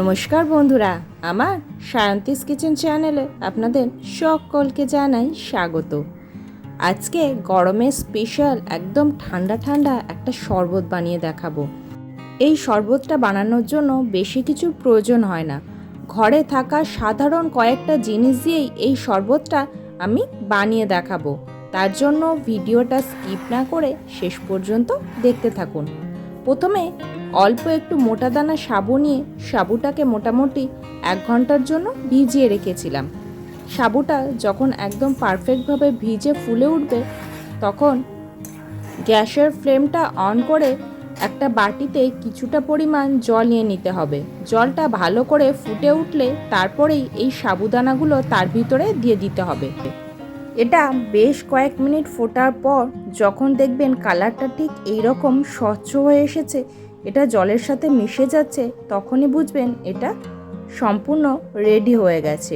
নমস্কার বন্ধুরা, আমার সায়ন্তিস কিচেন চ্যানেলে আপনাদের সকলকে জানাই স্বাগত। আজকে গরমের স্পেশাল একদম ঠান্ডা ঠান্ডা একটা শরবত বানিয়ে দেখাবো। এই শরবতটা বানানোর জন্য বেশি কিছু প্রয়োজন হয় না। ঘরে থাকা সাধারণ কয়েকটা জিনিস দিয়েই এই শরবতটা আমি বানিয়ে দেখাবো। তার জন্য ভিডিওটা স্কিপ না করে শেষ পর্যন্ত দেখতে থাকুন। প্রথমে অল্প একটু মোটা দানা সাবু নিয়ে সাবুটাকে মোটামুটি এক ঘণ্টার জন্য ভিজিয়ে রেখেছিলাম। সাবুটা যখন একদম পারফেক্টভাবে ভিজে ফুলে উঠবে, তখন গ্যাসের ফ্লেমটা অন করে একটা বাটিতে কিছুটা পরিমাণ জল নিয়ে নিতে হবে। জলটা ভালো করে ফুটে উঠলে তারপরেই এই সাবুদানাগুলো তার ভিতরে দিয়ে দিতে হবে। এটা বেশ কয়েক মিনিট ফোটার পর যখন দেখবেন কালারটা ঠিক এইরকম স্বচ্ছ হয়ে এসেছে এটা জলের সাথে মিশে যাচ্ছে, তখনই বুঝবেন এটা সম্পূর্ণ রেডি হয়ে গেছে।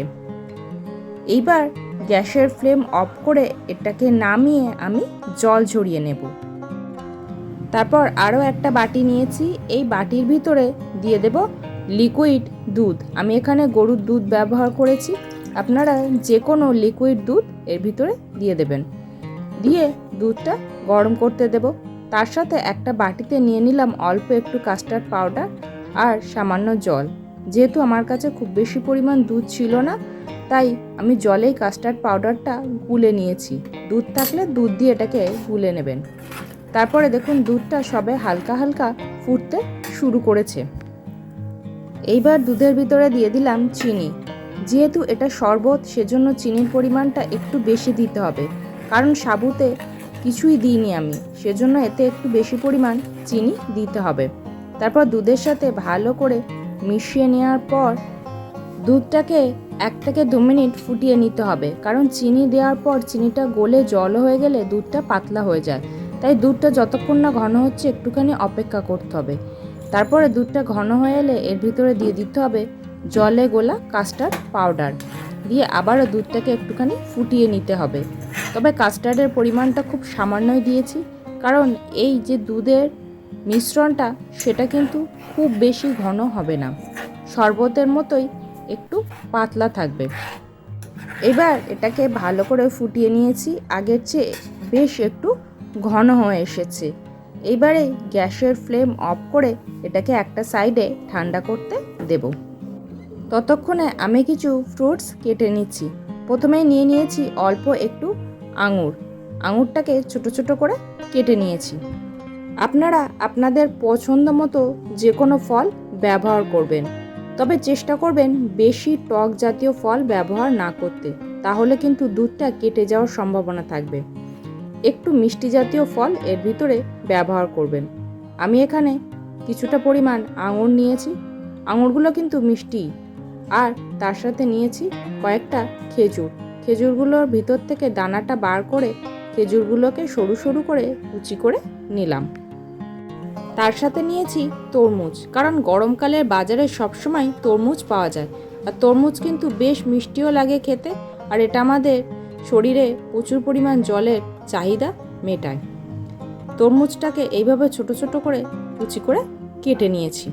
এইবার গ্যাসের ফ্লেম অফ করে এটাকে নামিয়ে আমি জল ঝরিয়ে নেব। তারপর আরও একটা বাটি নিয়েছি, এই বাটির ভিতরে দিয়ে দেব লিকুইড দুধ। আমি এখানে গরুর দুধ ব্যবহার করেছি, আপনারা যে কোনো লিকুইড দুধ এর ভিতরে দিয়ে দেবেন। দিয়ে দুধটা গরম করতে দেব। তার সাথে একটা বাটিতে নিয়ে নিলাম অল্প একটু কাস্টার্ড পাউডার আর সামান্য জল। যেহেতু আমার কাছে খুব বেশি পরিমাণ দুধ ছিল না, তাই আমি জলেই কাস্টার্ড পাউডারটা গুলে নিয়েছি। দুধ থাকলে দুধ দিয়ে এটাকে গুলে নেবেন। তারপরে দেখুন দুধটা সবে হালকা হালকা ফুটতে শুরু করেছে। এইবার দুধের ভিতরে দিয়ে দিলাম চিনি। যেহেতু এটা শরবত, সেজন্য চিনির পরিমাণটা একটু বেশি দিতে হবে। কারণ সাবুতে কিছুই দিইনি আমি। সেজন্য এতে একটু বেশি পরিমাণ চিনি দিতে হবে। তারপর দুধের সাথে ভালো করে মিশিয়ে নেওয়ার পর দুধটাকে এক থেকে দু মিনিট ফুটিয়ে নিতে হবে। কারণ চিনি দেওয়ার পর চিনিটা গলে জল হয়ে গেলে দুধটা পাতলা হয়ে যায়। তাই দুধটা যতক্ষণ না ঘন হচ্ছে একটুখানি অপেক্ষা করতে হবে। তারপরে দুধটা ঘন হয়ে এলে এর ভিতরে দিয়ে দিতে হবে জলে গোলা কাস্টার্ড পাউডার। দিয়ে আবারও দুধটাকে একটুখানি ফুটিয়ে নিতে হবে। তবে কাস্টার্ডের পরিমাণটা খুব সামান্যই দিয়েছি। কারণ এই যে দুধের মিশ্রণটা, সেটা কিন্তু খুব বেশি ঘন হবে না। শরবতের মতোই একটু পাতলা থাকবে। এবার এটাকে ভালো করে ফুটিয়ে নিয়েছি। আগের চেয়ে বেশ একটু ঘন হয়ে এসেছে। এইবারে গ্যাসের ফ্লেম অফ করে এটাকে একটা সাইডে ঠান্ডা করতে দেব। ততক্ষণে আমি কিছু ফ্রুটস কেটে নিচ্ছি। প্রথমেই নিয়ে নিয়েছি অল্প একটু আঙুর। আঙুরটাকে ছোট ছোট করে কেটে নিয়েছি। আপনারা আপনাদের পছন্দ মতো যে কোনো ফল ব্যবহার করবেন। তবে চেষ্টা করবেন বেশি টক জাতীয় ফল ব্যবহার না করতে। তাহলে কিন্তু দুধটা কেটে যাওয়ার সম্ভাবনা থাকবে। একটু মিষ্টি জাতীয় ফল এর ভিতরে ব্যবহার করবেন। আমি এখানে কিছুটা পরিমাণ আঙুর নিয়েছি। আঙুরগুলো কিন্তু মিষ্টি। আর তার সাথে নিয়েছি কয়েকটা খেজুর। খেজুরগুলোর ভিতর থেকে দানাটা বার করে খেজুরগুলোকে সরু সরু করে কুচি করে নিলাম। তার সাথে নিয়েছি তরমুজ, কারণ গরমকালের বাজারে সবসময় তরমুজ পাওয়া যায় আর তরমুজ কিন্তু বেশ মিষ্টিও লাগে খেতে আর এটা আমাদের শরীরে প্রচুর পরিমাণ জলের চাহিদা মেটায়। তরমুজটাকে এইভাবে ছোট ছোট করে কুচি করে কেটে নিয়েছি।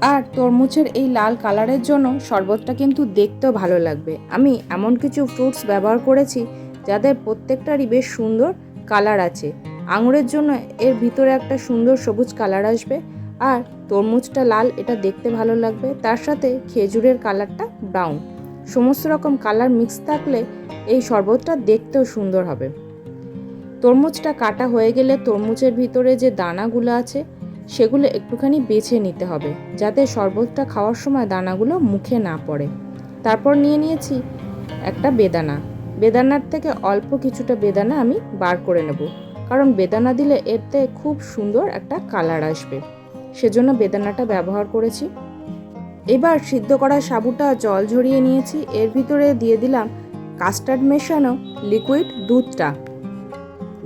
আর তরমুজের এই লাল কালারের জন্য শরবতটা কিন্তু দেখতেও ভালো লাগবে। আমি এমন কিছু ফ্রুটস ব্যবহার করেছি যাদের প্রত্যেকটারই বেশ সুন্দর কালার আছে। আঙুরের জন্য এর ভিতরে একটা সুন্দর সবুজ কালার আসবে আর তরমুজটা লাল, এটা দেখতে ভালো লাগবে। তার সাথে খেজুরের কালারটা ব্রাউন সমস্ত রকম কালার মিক্স থাকলে এই শরবতটা দেখতেও সুন্দর হবে। তরমুজটা কাটা হয়ে গেলে তরমুজের ভিতরে যে দানাগুলো আছে সেগুলো একটুখানি বেছে নিতে হবে, যাতে শরবতটা খাওয়ার সময় দানাগুলো মুখে না পড়ে। তারপর নিয়ে নিয়েছি একটা বেদানা। বেদানার থেকে অল্প কিছুটা বেদানা আমি বার করে নেব, কারণ বেদানা দিলে এতে খুব সুন্দর একটা কালার আসবে। সেজন্য বেদানাটা ব্যবহার করেছি। এবার সিদ্ধ করা সাবুটা জল ঝরিয়ে নিয়েছি। এর ভিতরে দিয়ে দিলাম কাস্টার্ড মেশানো লিকুইড দুধটা।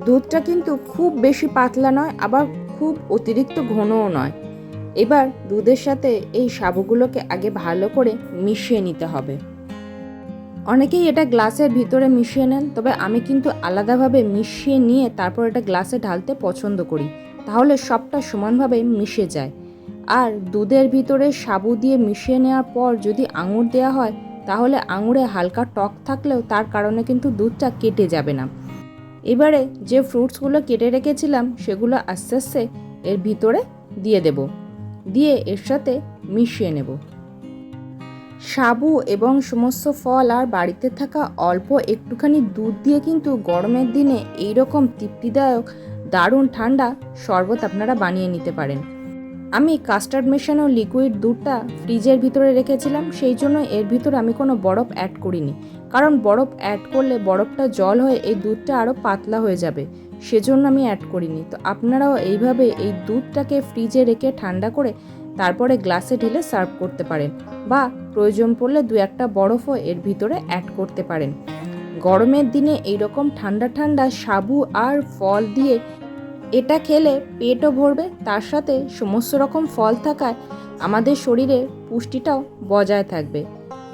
দুধটা কিন্তু খুব বেশি পাতলা নয়, আবার খুব অতিরিক্ত ঘনও নয়। এবার দুধের সাথে এই সাবুগুলোকে আগে ভালো করে মিশিয়ে নিতে হবে। অনেকেই এটা গ্লাসের ভিতরে মিশিয়ে নেন, তবে আমি কিন্তু আলাদাভাবে মিশিয়ে নিয়ে তারপর এটা গ্লাসে ঢালতে পছন্দ করি। তাহলে সবটা সমানভাবে মিশে যায়। আর দুধের ভিতরে সাবু দিয়ে মিশিয়ে নেওয়ার পর যদি আঙুর দেওয়া হয়, তাহলে আঙুরে হালকা টক থাকলেও তার কারণে কিন্তু দুধটা কেটে যাবে না। এবারে যে ফ্রুটসগুলো কেটে রেখেছিলাম সেগুলো আস্তে আস্তে এর ভিতরে দিয়ে দেব। দিয়ে এর সাথে মিশিয়ে নেব। সাবু এবং সমস্ত ফল আর বাড়িতে থাকা অল্প একটুখানি দুধ দিয়ে কিন্তু গরমের দিনে এই রকম তৃপ্তিদায়ক, দারুণ ঠান্ডা শরবত আপনারা বানিয়ে নিতে পারেন। আমি কাস্টার্ড মেশানো লিকুইড দুধটা ফ্রিজের ভিতরে রেখেছিলাম, সেই জন্য এর ভিতরে আমি কোনো বরফ অ্যাড করিনি। কারণ বরফ অ্যাড করলে বরফটা জল হয়ে এই দুধটা আরও পাতলা হয়ে যাবে। সেজন্য আমি অ্যাড করিনি। তো আপনারাও এইভাবে এই দুধটাকে ফ্রিজে রেখে ঠান্ডা করে তারপরে গ্লাসে ঢেলে সার্ভ করতে পারেন বা প্রয়োজন পড়লে দু একটা বরফও এর ভিতরে অ্যাড করতে পারেন। গরমের দিনে এইরকম ঠান্ডা ঠান্ডা সাবু আর ফল দিয়ে এটা খেলে পেটও ভরবে, তার সাথে সমস্ত রকম ফল থাকায় আমাদের শরীরের পুষ্টিটাও বজায় থাকবে।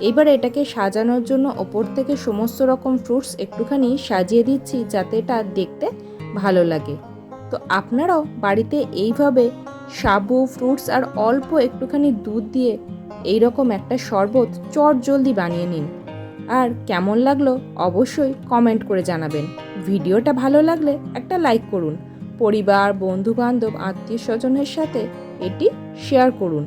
এবার এটাকে সাজানোর জন্য ওপর থেকে সমস্ত রকম ফ্রুটস একটুখানি সাজিয়ে দিচ্ছি যাতে এটা দেখতে ভালো লাগে। তো আপনারাও বাড়িতে এইভাবে সাবু ফ্রুটস আর অল্প একটুখানি দুধ দিয়ে এই রকম একটা শরবত চট জলদি বানিয়ে নিন। আর কেমন লাগল অবশ্যই কমেন্ট করে জানাবেন। ভিডিওটা ভালো লাগলে একটা লাইক করুন। পরিবার বন্ধু বান্ধব আত্মীয় স্বজনের সাথে এটি শেয়ার করুন।